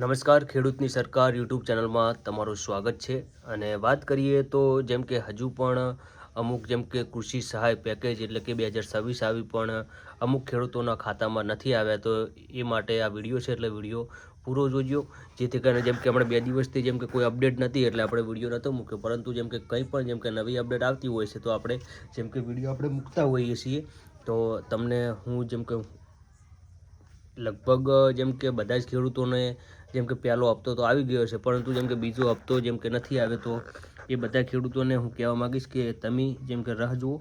નમસ્કાર, ખેડૂતની સરકાર યુટ્યુબ ચેનલમાં તમારું સ્વાગત છે. અને વાત કરીએ તો જેમ કે હજુ પણ અમુક જેમ કે કૃષિ સહાય પેકેજ એટલે કે બે હજાર છવ્વીસ આવી પણ અમુક ખેડૂતોના ખાતામાં નથી આવ્યા, તો એ માટે આ વીડિયો છે. એટલે વીડિયો પૂરો જોજો. જેથી કરીને જેમ કે આપણે બે દિવસથી જેમ કે કોઈ અપડેટ નથી એટલે આપણે વીડિયો નહોતો મૂક્યો. પરંતુ જેમ કે કંઈ પણ જેમ કે નવી અપડેટ આવતી હોય છે, તો આપણે જેમ કે વીડિયો આપણે મૂકતા હોઈએ છીએ. તો તમને હું જેમ કે લગભગ જેમ કે બધા જ ખેડૂતોને જેમ કે પહેલો હપ્તો તો આવી ગયો છે પરંતુ જેમ કે બીજો હપ્તો જેમ કે નથી આવે તો એ બધા ખેડૂતોને હું કહેવા માગીશ કે તમે જેમ કે રાહ જુઓ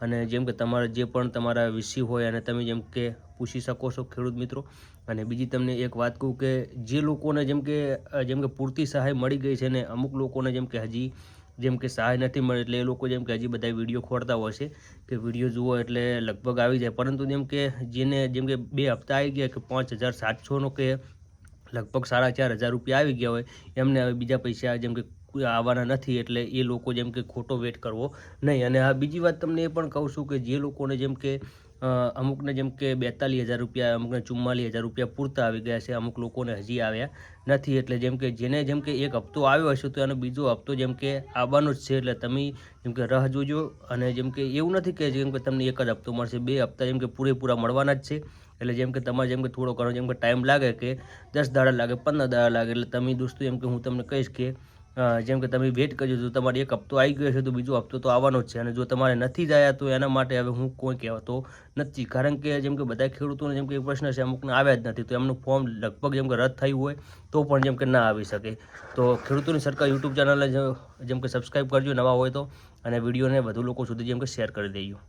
અને જેમ કે તમારા જે પણ તમારા વિષય હોય અને તમે જેમ કે પૂછી શકો છો ખેડૂત મિત્રો અને બીજી તમને એક વાત કહું કે જે લોકોને જેમ કે જેમ કે પૂરતી સહાય મળી ગઈ છે ને અમુક લોકોને જેમ કે હજી જેમ કે સહાય નથી મળે એટલે એ લોકો જેમ કે હજી બધા વીડિયો ખોરતા હોય છે કે વીડિયો જુઓ એટલે લગભગ આવી જાય પરંતુ જેમ કે જેને જેમ કે બે હપ્તા આવી ગયા કે પાંચ હજાર સાતસોનો કે લગભગ સાડા ચાર હજાર રૂપિયા આવી ગયા હોય, એમને હવે બીજા પૈસા જેમ કે આવવાના નથી એટલે એ લોકો જેમ કે ખોટો વેટ કરવો નહીં. અને આ બીજી વાત તમને એ પણ કહું છું કે જે લોકોને જેમ કે અમુકને જેમ કે બેતાલીસ હજાર રૂપિયા અમુકને ચુમ્માલીસ હજાર રૂપિયા પૂરતા આવી ગયા છે અમુક લોકોને હજી આવ્યા નથી એટલે જેમ કે જેને જેમ કે એક હપ્તો આવ્યો હશે તો એનો બીજો હપ્તો જેમ કે આવવાનો જ છે એટલે તમે જેમ કે રાહ જોજો અને જેમ કે એવું નથી કે જેમ કે તમને એક જ હપ્તો મળશે બે હપ્તા જેમ કે પૂરેપૂરા મળવાના જ છે એટલે જેમ કે તમારે જેમ કે થોડો ઘણો જેમ કે ટાઈમ લાગે કે દસ દાડા લાગે પંદર દાડા લાગે એટલે તમે દોસ્તો એમ કે હું તમને કહીશ કે જેમ કે તમે વેટ કરજો જો તમારે એક હપ્તો આવી ગયો છે તો બીજો હપ્તો તો આવવાનો જ છે અને જો તમારે નથી જ તો એના માટે હવે હું કોઈ કહેવાતો નથી કારણ કે જેમ કે બધા ખેડૂતોને જેમ કે પ્રશ્ન છે અમુકને આવ્યા જ નથી તો એમનું ફોર્મ લગભગ જેમ કે રદ થયું હોય તો પણ જેમ કે ના આવી શકે તો ખેડૂતોની સરકાર યુટ્યુબ ચેનલને જેમ કે સબસ્ક્રાઈબ કરજો નવા હોય તો અને વિડીયોને વધુ લોકો સુધી જેમ કે શેર કરી દેજો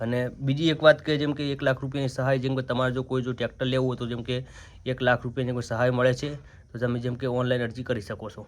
અને બીજી એક વાત કે જેમ કે એક લાખ રૂપિયાની સહાય જેમ કે તમારે જો કોઈ જો ટ્રેક્ટર લેવું હોય તો જેમ કે એક લાખ રૂપિયાની કોઈ સહાય મળે છે તો તમે જેમ કે ઓનલાઈન અરજી કરી શકો છો.